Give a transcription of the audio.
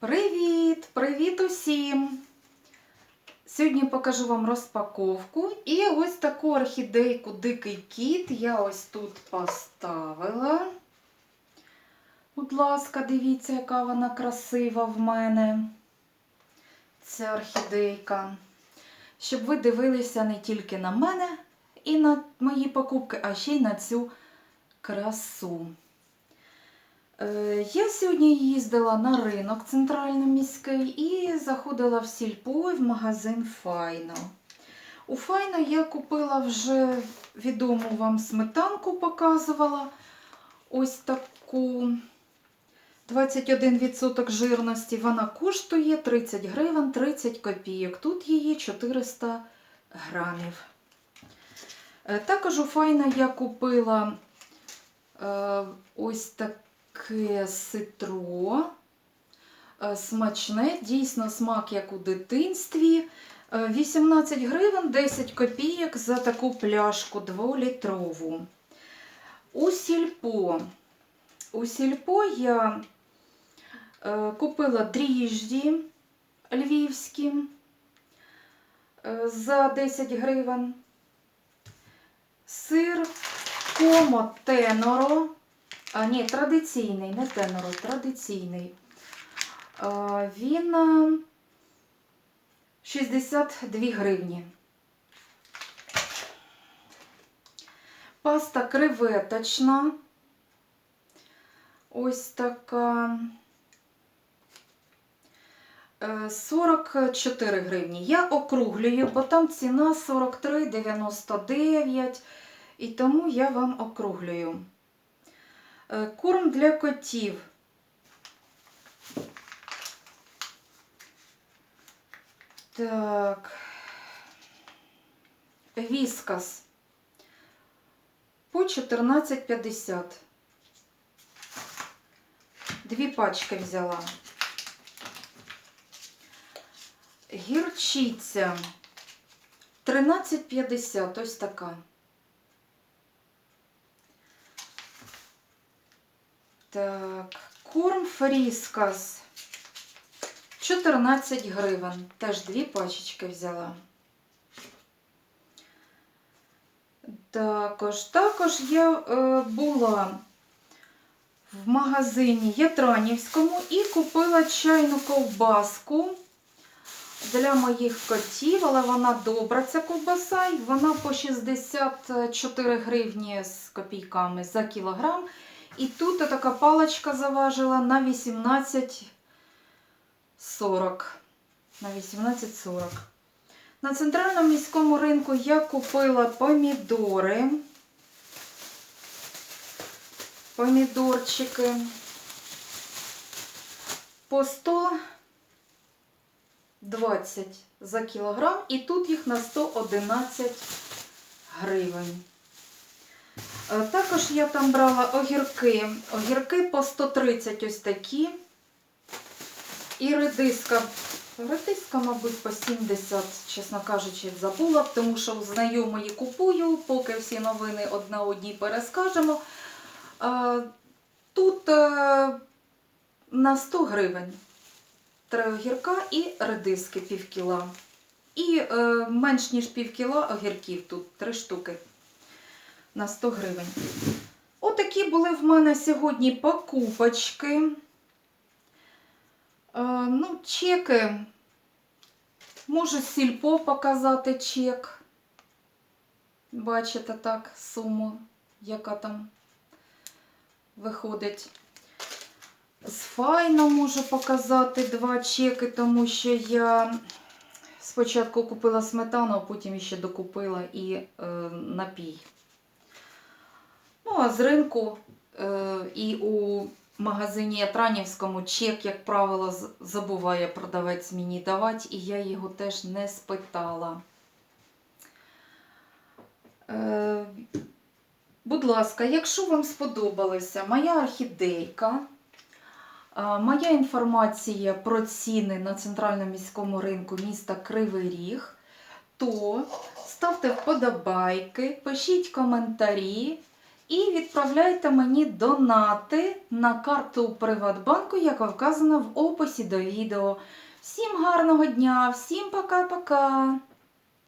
Привіт! Привіт усім! Сьогодні покажу вам розпаковку. І ось таку орхідейку Дикий кіт я ось тут поставила. Будь ласка, дивіться, яка вона красива в мене. Ця орхідейка. Щоб ви дивилися не тільки на мене і на мої покупки, а ще й на цю красу. Е, Я сьогодні їздила на ринок центрально-міський і заходила в сільпо і в магазин Файно. У Файно я купила вже відому вам сметанку, показувала. Ось таку 21% жирності. Вона коштує 30 гривень 30 копійок. Тут її 400 грамів. Е, Також у Файно я купила е, ось таку таке ситро. Е, Смачне, дійсно смак, як у дитинстві. Е, 18 гривень 10 копійок за таку пляшку 2-літрову. У сільпо. У сільпо я е, купила дріжджі львівські е, за 10 гривень. Сир комо теноро. А, ні, традиційний, не теноро, традиційний. А, він а, 62 гривні. Паста креветочна. Ось така. Е, 44 гривні. Я округлюю, бо там ціна 43,99. І тому я вам округлюю. Е, Корм для котів. Так. Віскас. По 14,50. Дві пачки взяла. Гірчиця. 13,50. Ось така. Так, корм фріскас 14 гривень. Теж дві пачечки взяла. Також, також я е, була в магазині Ятранівському і купила чайну ковбаску для моїх котів, але вона добра, ця ковбаса, і вона по 64 гривні з копійками за кілограм. І тут така паличка заважила на 18,40. На 18,40. На центральному міському ринку я купила помідори. Помідорчики. По 120 за кілограм. І тут їх на 111 гривень. Е, Також я там брала огірки. Огірки по 130 ось такі. І редиска. Редиска, мабуть, по 70, чесно кажучи, забула, тому що в знайомої купую, поки всі новини одна одній перескажемо. Е, Тут е, на 100 гривень три огірка і редиски пів кіла. І менш ніж пів кіла огірків тут, три штуки на 100 гривень. Отакі були в мене сьогодні покупочки. Е, ну, чеки. Можу сільпо показати чек. Бачите так, суму, яка там виходить. З файно можу показати два чеки, тому що я спочатку купила сметану, а потім ще докупила і е, напій. Ну, а з ринку е, і у магазині Ятранівському чек, як правило, забуває продавець мені давати, і я його теж не спитала. Е, будь ласка, якщо вам сподобалася моя орхідейка, е, моя інформація про ціни на центральному міському ринку міста Кривий Ріг, то ставте вподобайки, пишіть коментарі І відправляйте мені донати на карту Приватбанку, яка вказана в описі до відео. Всім гарного дня, всім пока-пока!